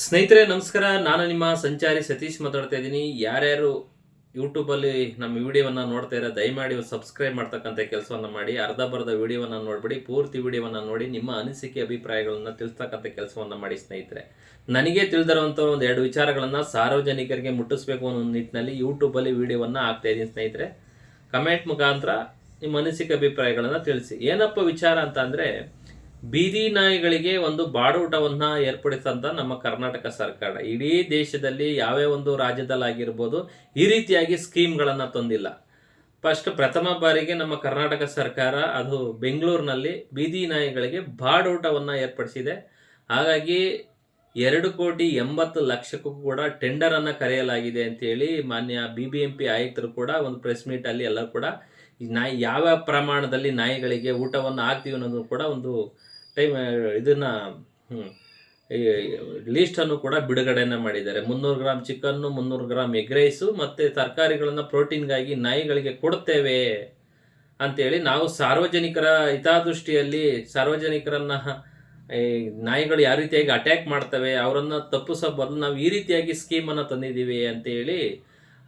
ಸ್ನೇಹಿತರೆ, ನಮಸ್ಕಾರ. ನಾನು ನಿಮ್ಮ ಸಂಚಾರಿ ಸತೀಶ್ ಮಾತಾಡ್ತಾ ಇದ್ದೀನಿ. ಯಾರ್ಯಾರು ಯೂಟ್ಯೂಬಲ್ಲಿ ನಮ್ಮ ವಿಡಿಯೋವನ್ನು ನೋಡ್ತಾ ಇರೋ, ದಯಮಾಡಿ ಸಬ್ಸ್ಕ್ರೈಬ್ ಮಾಡ್ತಕ್ಕಂಥ ಕೆಲಸವನ್ನು ಮಾಡಿ, ಅರ್ಧ ಬರ್ಧ ವಿಡಿಯೋವನ್ನು ನೋಡಿಬಿಡಿ, ಪೂರ್ತಿ ವಿಡಿಯೋವನ್ನು ನೋಡಿ, ನಿಮ್ಮ ಅನಿಸಿಕೆ, ಅಭಿಪ್ರಾಯಗಳನ್ನು ತಿಳಿಸ್ತಕ್ಕಂಥ ಕೆಲಸವನ್ನು ಮಾಡಿ ಸ್ನೇಹಿತರೆ. ನನಗೆ ತಿಳಿದಿರುವಂಥ ಒಂದು ಎರಡು ವಿಚಾರಗಳನ್ನು ಸಾರ್ವಜನಿಕರಿಗೆ ಮುಟ್ಟಿಸ್ಬೇಕು ಅನ್ನೋ ನಿಟ್ಟಿನಲ್ಲಿ ಯೂಟ್ಯೂಬಲ್ಲಿ ವಿಡಿಯೋವನ್ನು ಹಾಕ್ತಾ ಇದ್ದೀನಿ ಸ್ನೇಹಿತರೆ. ಕಮೆಂಟ್ ಮುಖಾಂತರ ನಿಮ್ಮ ಅನಿಸಿಕೆ, ಅಭಿಪ್ರಾಯಗಳನ್ನು ತಿಳಿಸಿ. ಏನಪ್ಪ ವಿಚಾರ ಅಂತ ಅಂದರೆ ಬೀದಿ ನಾಯಿಗಳಿಗೆ ಒಂದು ಬಾಡೂಟವನ್ನು ಏರ್ಪಡಿಸಂತ ನಮ್ಮ ಕರ್ನಾಟಕ ಸರ್ಕಾರ. ಇಡೀ ದೇಶದಲ್ಲಿ ಯಾವ್ಯಾವ ಒಂದು ರಾಜ್ಯದಲ್ಲಾಗಿರ್ಬೋದು ಈ ರೀತಿಯಾಗಿ ಸ್ಕೀಮ್ಗಳನ್ನು ತಂದಿಲ್ಲ. ಫಸ್ಟ್ ಪ್ರಥಮ ಬಾರಿಗೆ ನಮ್ಮ ಕರ್ನಾಟಕ ಸರ್ಕಾರ ಅದು ಬೆಂಗಳೂರಿನಲ್ಲಿ ಬೀದಿ ನಾಯಿಗಳಿಗೆ ಬಾಡೂಟವನ್ನು ಏರ್ಪಡಿಸಿದೆ. ಹಾಗಾಗಿ ಎರಡು ಕೋಟಿ ಎಂಬತ್ತು ಲಕ್ಷಕ್ಕೂ ಕೂಡ ಟೆಂಡರನ್ನು ಕರೆಯಲಾಗಿದೆ ಅಂತೇಳಿ ಮಾನ್ಯ ಬಿ ಬಿ ಎಂ ಪಿ ಆಯುಕ್ತರು ಕೂಡ ಒಂದು ಪ್ರೆಸ್ ಮೀಟಲ್ಲಿ ಎಲ್ಲರೂ ಕೂಡ ನಾಯಿ ಯಾವ ಪ್ರಮಾಣದಲ್ಲಿ ನಾಯಿಗಳಿಗೆ ಊಟವನ್ನು ಹಾಕ್ತೀವಿ ಅನ್ನೋದು ಕೂಡ ಒಂದು ಟೈಮ್ ಇದನ್ನ ಲೀಸ್ಟನ್ನು ಕೂಡ ಬಿಡುಗಡೆಯನ್ನು ಮಾಡಿದ್ದಾರೆ. ಮುನ್ನೂರು ಗ್ರಾಮ್ ಚಿಕನ್ನು ಮುನ್ನೂರು ಗ್ರಾಮ್ ಎಗ್ ರೈಸು ಮತ್ತು ತರಕಾರಿಗಳನ್ನು ಪ್ರೋಟೀನ್ಗಾಗಿ ನಾಯಿಗಳಿಗೆ ಕೊಡ್ತೇವೆ ಅಂತೇಳಿ ನಾವು ಸಾರ್ವಜನಿಕರ ಹಿತಾದೃಷ್ಟಿಯಲ್ಲಿ ಸಾರ್ವಜನಿಕರನ್ನ ನಾಯಿಗಳು ಯಾವ ರೀತಿಯಾಗಿ ಅಟ್ಯಾಕ್ ಮಾಡ್ತವೆ, ಅವರನ್ನು ತಪ್ಪಿಸೋ ಬದಲು ನಾವು ಈ ರೀತಿಯಾಗಿ ಸ್ಕೀಮನ್ನು ತಂದಿದ್ದೀವಿ ಅಂತೇಳಿ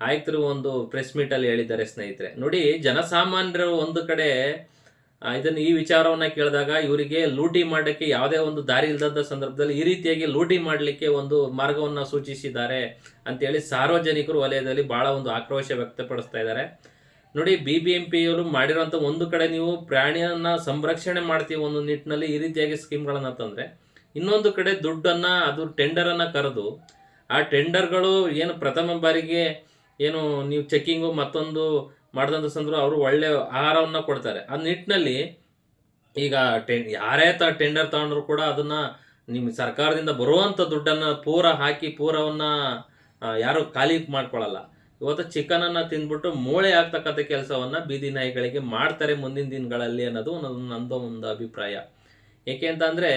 ಆಯುಕ್ತರು ಒಂದು ಪ್ರೆಸ್ ಮೀಟಲ್ಲಿ ಹೇಳಿದ್ದಾರೆ ಸ್ನೇಹಿತರೆ. ನೋಡಿ, ಜನಸಾಮಾನ್ಯರು ಒಂದು ಕಡೆ ಇದನ್ನು ಈ ವಿಚಾರವನ್ನ ಕೇಳಿದಾಗ ಇವರಿಗೆ ಲೂಟಿ ಮಾಡಕ್ಕೆ ಯಾವುದೇ ಒಂದು ದಾರಿ ಇಲ್ಲದ ಸಂದರ್ಭದಲ್ಲಿ ಈ ರೀತಿಯಾಗಿ ಲೂಟಿ ಮಾಡಲಿಕ್ಕೆ ಒಂದು ಮಾರ್ಗವನ್ನ ಸೂಚಿಸಿದ್ದಾರೆ ಅಂತೇಳಿ ಸಾರ್ವಜನಿಕರು ವಲಯದಲ್ಲಿ ಬಹಳ ಒಂದು ಆಕ್ರೋಶ ವ್ಯಕ್ತಪಡಿಸ್ತಾ ಇದ್ದಾರೆ. ನೋಡಿ ಬಿ ಬಿ ಎಂ ಪಿಯವರು ಒಂದು ಕಡೆ ನೀವು ಪ್ರಾಣಿಯನ್ನ ಸಂರಕ್ಷಣೆ ಮಾಡ್ತೀವಿ ಒಂದು ನಿಟ್ಟಿನಲ್ಲಿ ಈ ರೀತಿಯಾಗಿ ಸ್ಕೀಮ್ಗಳನ್ನು ತಂದ್ರೆ, ಇನ್ನೊಂದು ಕಡೆ ದುಡ್ಡನ್ನ, ಅದು ಟೆಂಡರನ್ನು ಕರೆದು, ಆ ಟೆಂಡರ್ಗಳು ಏನು ಪ್ರಥಮ ಬಾರಿಗೆ ಏನು ನೀವು ಚೆಕ್ಕಿಂಗು ಮತ್ತೊಂದು ಮಾಡಿದಂಥ ಸಂದರ್ಭ ಅವರು ಒಳ್ಳೆಯ ಆಹಾರವನ್ನು ಕೊಡ್ತಾರೆ. ಆ ನಿಟ್ಟಿನಲ್ಲಿ ಈಗ ಟೆ, ಯಾರೇ ತ ಟೆಂಡರ್ ತಗೊಂಡ್ರು ಕೂಡ ಅದನ್ನು ನಿಮ್ಮ ಸರ್ಕಾರದಿಂದ ಬರುವಂಥ ದುಡ್ಡನ್ನು ಪೂರ ಹಾಕಿ ಪೂರವನ್ನು ಯಾರು ಖಾಲಿ ಮಾಡ್ಕೊಳ್ಳಲ್ಲ ಇವತ್ತು ಚಿಕನನ್ನು ತಿಂದ್ಬಿಟ್ಟು ಮೂಳೆ ಆಗ್ತಕ್ಕಂಥ ಕೆಲಸವನ್ನು ಬೀದಿ ನಾಯಿಗಳಿಗೆ ಮಾಡ್ತಾರೆ ಮುಂದಿನ ದಿನಗಳಲ್ಲಿ ಅನ್ನೋದು ನನ್ನ, ನಂದು ಒಂದು ಅಭಿಪ್ರಾಯ. ಏಕೆ ಅಂತಂದ್ರೆ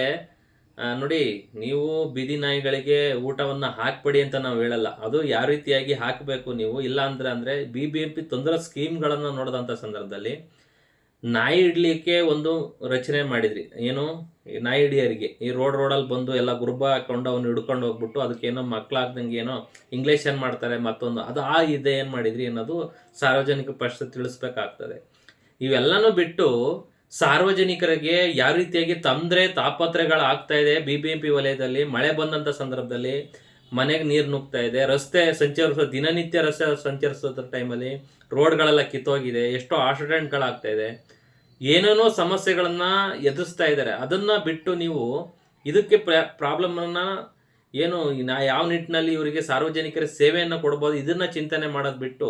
ನೋಡಿ, ನೀವು ಬೀದಿ ನಾಯಿಗಳಿಗೆ ಊಟವನ್ನ ಹಾಕ್ಬೇಡಿ ಅಂತ ನಾವು ಹೇಳಲ್ಲ. ಅದು ಯಾವ ರೀತಿಯಾಗಿ ಹಾಕಬೇಕು ನೀವು? ಇಲ್ಲ ಅಂದ್ರೆ ಅಂದ್ರೆ ಬಿ ಬಿ ಎಂ ಪಿ ತೊಂದರೆ ಸ್ಕೀಮ್ಗಳನ್ನು ನೋಡಿದಂಥ ಸಂದರ್ಭದಲ್ಲಿ ನಾಯಿ ಇಡ್ಲಿಕ್ಕೆ ಒಂದು ರಚನೆ ಮಾಡಿದ್ರಿ. ಏನು? ನಾಯಿ ಹಿಡಿಯರಿಗೆ. ಈ ರೋಡ್ ರೋಡಲ್ಲಿ ಬಂದು ಎಲ್ಲ ಗುರುಬ ಹಾಕೊಂಡು ಅವ್ನು ಹಿಡ್ಕೊಂಡು ಹೋಗ್ಬಿಟ್ಟು ಅದಕ್ಕೇನೋ ಮಕ್ಕಳಾಗ್ದಂಗೆ ಏನೋ ಇಂಗ್ಲೀಷ್ ಏನು ಮಾಡ್ತಾರೆ ಮತ್ತೊಂದು. ಅದು ಆ ಇದೆ ಏನು ಮಾಡಿದ್ರಿ ಅನ್ನೋದು ಸಾರ್ವಜನಿಕ ಪಕ್ಷ ತಿಳಿಸ್ಬೇಕಾಗ್ತದೆ. ಇವೆಲ್ಲನೂ ಬಿಟ್ಟು ಸಾರ್ವಜನಿಕರಿಗೆ ಯಾವ ರೀತಿಯಾಗಿ ತೊಂದರೆ ತಾಪತ್ರೆಗಳು ಆಗ್ತಾ ಇದೆ ಬಿ ಬಿ ಎಂ ಪಿ ವಲಯದಲ್ಲಿ, ಮಳೆ ಬಂದಂಥ ಸಂದರ್ಭದಲ್ಲಿ ಮನೆಗೆ ನೀರು ನುಗ್ತಾ ಇದೆ, ರಸ್ತೆ ಸಂಚರಿಸೋ ದಿನನಿತ್ಯ ರಸ್ತೆ ಸಂಚರಿಸೋದ್ರ ಟೈಮಲ್ಲಿ ರೋಡ್ಗಳೆಲ್ಲ ಕಿತ್ತೋಗಿದೆ, ಎಷ್ಟೋ ಆಕ್ಸಿಡೆಂಟ್ಗಳಾಗ್ತಾ ಇದೆ. ಏನೇನೋ ಸಮಸ್ಯೆಗಳನ್ನ ಎದುರಿಸ್ತಾ ಇದ್ದಾರೆ. ಅದನ್ನ ಬಿಟ್ಟು ನೀವು ಇದಕ್ಕೆ ಪ್ರಾಬ್ಲಮನ್ನು ಏನು, ನಾ ಯಾವ ನಿಟ್ಟಿನಲ್ಲಿ ಇವರಿಗೆ ಸಾರ್ವಜನಿಕರ ಸೇವೆಯನ್ನು ಕೊಡ್ಬೋದು, ಇದನ್ನ ಚಿಂತನೆ ಮಾಡೋದು ಬಿಟ್ಟು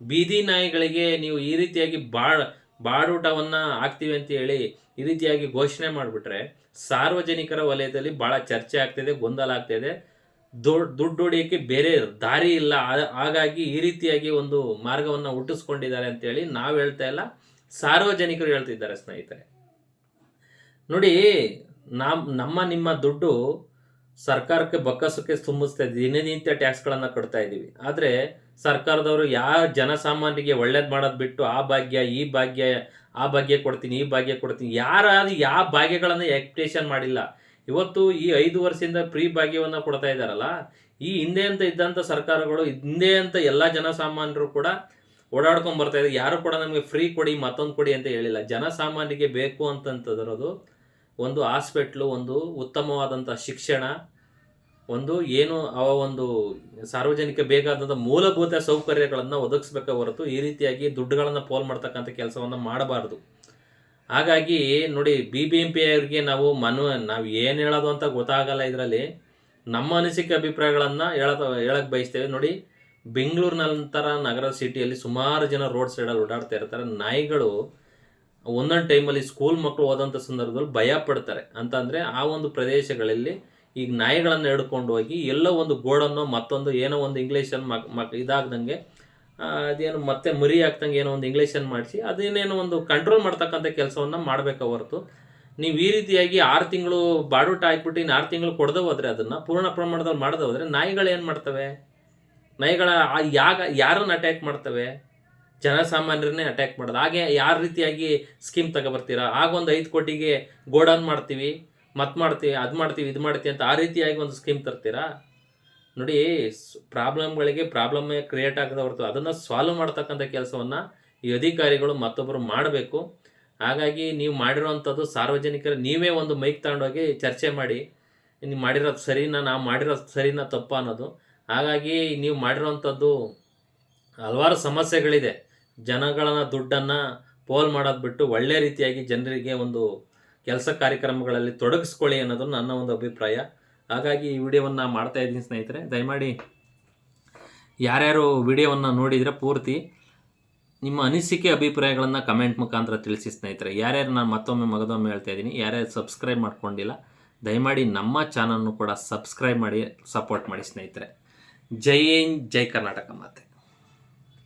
ಬೀದಿ ನಾಯಿಗಳಿಗೆ ನೀವು ಈ ರೀತಿಯಾಗಿ ಬಾಳ ಬಾಡೂಟವನ್ನ ಹಾಕ್ತೀವಿ ಅಂತ ಹೇಳಿ ಈ ರೀತಿಯಾಗಿ ಘೋಷಣೆ ಮಾಡಿಬಿಟ್ರೆ ಸಾರ್ವಜನಿಕರ ವಲಯದಲ್ಲಿ ಬಹಳ ಚರ್ಚೆ ಆಗ್ತಿದೆ, ಗೊಂದಲ ಆಗ್ತಿದೆ. ದುಡ್ಡು ದುಡ್ಡು ಹೊಡಿಯೋಕ್ಕೆ ಬೇರೆ ದಾರಿ ಇಲ್ಲ. ಹಾಗಾಗಿ ಈ ರೀತಿಯಾಗಿ ಒಂದು ಮಾರ್ಗವನ್ನು ಹುಟ್ಟಿಸ್ಕೊಂಡಿದ್ದಾರೆ ಅಂತೇಳಿ ನಾವು ಹೇಳ್ತಾ ಇಲ್ಲ, ಸಾರ್ವಜನಿಕರು ಹೇಳ್ತಿದ್ದಾರೆ ಸ್ನೇಹಿತರೆ. ನೋಡಿ ನಮ್ಮ ನಮ್ಮ ನಿಮ್ಮ ದುಡ್ಡು ಸರ್ಕಾರಕ್ಕೆ ಬೊಕ್ಕಸಕ್ಕೆ ತುಂಬಿಸ್ತಾ ಇದ್ದೀವಿ. ದಿನನಿತ್ಯ ಟ್ಯಾಕ್ಸ್ಗಳನ್ನು ಕೊಡ್ತಾ ಇದ್ದೀವಿ. ಆದರೆ ಸರ್ಕಾರದವರು ಯಾವ ಜನಸಾಮಾನ್ಯರಿಗೆ ಒಳ್ಳೇದು ಮಾಡೋದು ಬಿಟ್ಟು ಆ ಭಾಗ್ಯ, ಈ ಭಾಗ್ಯ, ಆ ಭಾಗ್ಯ ಕೊಡ್ತೀನಿ, ಈ ಭಾಗ್ಯ ಕೊಡ್ತೀನಿ, ಯಾರಾದ್ರೂ ಯಾವ ಭಾಗ್ಯಗಳನ್ನು ಎಕ್ಸ್ಪೆಕ್ಟೇಷನ್ ಮಾಡಿಲ್ಲ. ಇವತ್ತು ಈ ಐದು ವರ್ಷದಿಂದ ಫ್ರೀ ಭಾಗ್ಯವನ್ನು ಕೊಡ್ತಾ ಇದ್ದಾರಲ್ಲ ಈ ಹಿಂದೆ ಅಂತ ಇದ್ದಂಥ ಸರ್ಕಾರಗಳು, ಹಿಂದೆ ಅಂತ ಎಲ್ಲ ಜನಸಾಮಾನ್ಯರು ಕೂಡ ಓಡಾಡ್ಕೊಂಡು ಬರ್ತಾ ಇದ್ದಾರೆ ಯಾರು ಕೂಡ ನಮಗೆ ಫ್ರೀ ಕೊಡಿ, ಮತ್ತೊಂದು ಕೊಡಿ ಅಂತ ಹೇಳಿಲ್ಲ. ಜನಸಾಮಾನ್ಯರಿಗೆ ಬೇಕು ಅಂತಂತದರದು ಒಂದು ಹಾಸ್ಪಿಟ್ಲು ಒಂದು ಉತ್ತಮವಾದಂಥ ಶಿಕ್ಷಣ ಒಂದು ಏನು ಆ ಒಂದು ಸಾರ್ವಜನಿಕ ಬೇಕಾದಂಥ ಮೂಲಭೂತ ಸೌಕರ್ಯಗಳನ್ನು ಒದಗಿಸ್ಬೇಕ ಹೊರತು ಈ ರೀತಿಯಾಗಿ ದುಡ್ಡುಗಳನ್ನು ಪೋಲ್ ಮಾಡ್ತಕ್ಕಂಥ ಕೆಲಸವನ್ನು ಮಾಡಬಾರ್ದು. ಹಾಗಾಗಿ ನೋಡಿ ಬಿ ಬಿ ಎಂ ಪಿ ಅವರಿಗೆ ನಾವು ಮನು ನಾವು ಏನು ಹೇಳೋದು ಅಂತ ಗೊತ್ತಾಗಲ್ಲ ಇದರಲ್ಲಿ. ನಮ್ಮ ಅನಿಸಿಕೆ ಅಭಿಪ್ರಾಯಗಳನ್ನು ಹೇಳೋದು ಹೇಳಕ್ಕೆ ಬಯಸ್ತೇವೆ. ನೋಡಿ ಬೆಂಗಳೂರಿನಂತರ ನಗರ ಸಿಟಿಯಲ್ಲಿ ಸುಮಾರು ಜನ ರೋಡ್ ಸೈಡಲ್ಲಿ ಓಡಾಡ್ತಾ ಇರ್ತಾರೆ. ನಾಯಿಗಳು ಒಂದೊಂದು ಟೈಮಲ್ಲಿ ಸ್ಕೂಲ್ ಮಕ್ಕಳು ಹೋದಂಥ ಸಂದರ್ಭದಲ್ಲಿ ಭಯ ಪಡ್ತಾರೆ. ಅಂತಂದರೆ ಆ ಒಂದು ಪ್ರದೇಶಗಳಲ್ಲಿ ಈಗ ನಾಯಿಗಳನ್ನು ಹಿಡ್ಕೊಂಡು ಹೋಗಿ ಎಲ್ಲೋ ಒಂದು ಗೋಡನ್ನು ಮತ್ತೊಂದು ಏನೋ ಒಂದು ಇಂಗ್ಲೀಷನ್ನು ಮಕ್ ಮಕ್ ಇದಾಗ್ದಂಗೆ ಅದೇನು ಮತ್ತೆ ಮರಿ ಹಾಕ್ದಂಗೆ ಏನೋ ಒಂದು ಇಂಗ್ಲೀಷನ್ನು ಮಾಡಿಸಿ ಅದೇನೇನೋ ಒಂದು ಕಂಟ್ರೋಲ್ ಮಾಡ್ತಕ್ಕಂಥ ಕೆಲಸವನ್ನು ಮಾಡಬೇಕ ಹೊರತು. ನೀವು ಈ ರೀತಿಯಾಗಿ ಆರು ತಿಂಗಳು ಬಾಡೂಟ ಹಾಕ್ಬಿಟ್ಟು ಇನ್ನು ಆರು ತಿಂಗಳು ಕೊಡದೆ ಹೋದರೆ ಅದನ್ನು, ಪೂರ್ಣ ಪ್ರಮಾಣದಲ್ಲಿ ಮಾಡದೆ ಹೋದರೆ ನಾಯಿಗಳು ಏನು ಮಾಡ್ತವೆ? ನಾಯಿಗಳ ಯಾಗ, ಯಾರನ್ನು ಅಟ್ಯಾಕ್ ಮಾಡ್ತವೆ? ಜನಸಾಮಾನ್ಯರನ್ನೇ ಅಟ್ಯಾಕ್ ಮಾಡೋದು. ಹಾಗೆ ಯಾವ ರೀತಿಯಾಗಿ ಸ್ಕೀಮ್ ತಗೊಬರ್ತೀರಾ? ಆಗ ಒಂದು ಐದು ಕೋಟಿಗೆ ಗೋಡನ್ ಮಾಡ್ತೀವಿ. ಮತ್ ಮಾಡ್ತೀವಿ ಅದು ಮಾಡ್ತೀವಿ, ಇದು ಮಾಡ್ತೀವಿ ಅಂತ ಆ ರೀತಿಯಾಗಿ ಒಂದು ಸ್ಕೀಮ್ ತರ್ತೀರಾ? ನೋಡಿ ಪ್ರಾಬ್ಲಮ್ಗಳಿಗೆ ಪ್ರಾಬ್ಲಮ್ ಕ್ರಿಯೇಟ್ ಆಗದ ಹೊರತು ಅದನ್ನು ಸಾಲ್ವ್ ಮಾಡ್ತಕ್ಕಂಥ ಕೆಲಸವನ್ನು ಈ ಅಧಿಕಾರಿಗಳು ಮತ್ತೊಬ್ಬರು ಮಾಡಬೇಕು. ಹಾಗಾಗಿ ನೀವು ಮಾಡಿರೋವಂಥದ್ದು ಸಾರ್ವಜನಿಕರ, ನೀವೇ ಒಂದು ಮೈಕ್ ತಗೊಂಡೋಗಿ ಚರ್ಚೆ ಮಾಡಿ, ನೀವು ಮಾಡಿರೋದು ಸರಿನಾ, ನಾವು ಮಾಡಿರೋದು ಸರಿನಾ, ತಪ್ಪ ಅನ್ನೋದು. ಹಾಗಾಗಿ ನೀವು ಮಾಡಿರೋವಂಥದ್ದು ಹಲವಾರು ಸಮಸ್ಯೆಗಳಿದೆ. ಜನಗಳನ್ನು, ದುಡ್ಡನ್ನು ಪೋಲ್ ಮಾಡೋದು ಬಿಟ್ಟು ಒಳ್ಳೆ ರೀತಿಯಾಗಿ ಜನರಿಗೆ ಒಂದು ಕೆಲಸ ಕಾರ್ಯಕ್ರಮಗಳಲ್ಲಿ ತೊಡಗಿಸ್ಕೊಳ್ಳಿ ಅನ್ನೋದು ನನ್ನ ಒಂದು ಅಭಿಪ್ರಾಯ. ಹಾಗಾಗಿ ಈ ವಿಡಿಯೋವನ್ನು ಮಾಡ್ತಾ ಇದ್ದೀನಿ ಸ್ನೇಹಿತರೆ. ದಯಮಾಡಿ ಯಾರ್ಯಾರು ವಿಡಿಯೋವನ್ನು ನೋಡಿದರೆ ಪೂರ್ತಿ ನಿಮ್ಮ ಅನಿಸಿಕೆ, ಅಭಿಪ್ರಾಯಗಳನ್ನು ಕಮೆಂಟ್ ಮುಖಾಂತರ ತಿಳಿಸಿ ಸ್ನೇಹಿತರೆ. ಯಾರ್ಯಾರು ನಾನು ಮತ್ತೊಮ್ಮೆ ಮಗದೊಮ್ಮೆ ಹೇಳ್ತಾ ಇದ್ದೀನಿ, ಯಾರ್ಯಾರು ಸಬ್ಸ್ಕ್ರೈಬ್ ಮಾಡ್ಕೊಂಡಿಲ್ಲ, ದಯಮಾಡಿ ನಮ್ಮ ಚಾನಲ್ನು ಕೂಡ ಸಬ್ಸ್ಕ್ರೈಬ್ ಮಾಡಿ, ಸಪೋರ್ಟ್ ಮಾಡಿ ಸ್ನೇಹಿತರೆ. ಜೈ ಜೈ ಕರ್ನಾಟಕ ಮಾತೆ.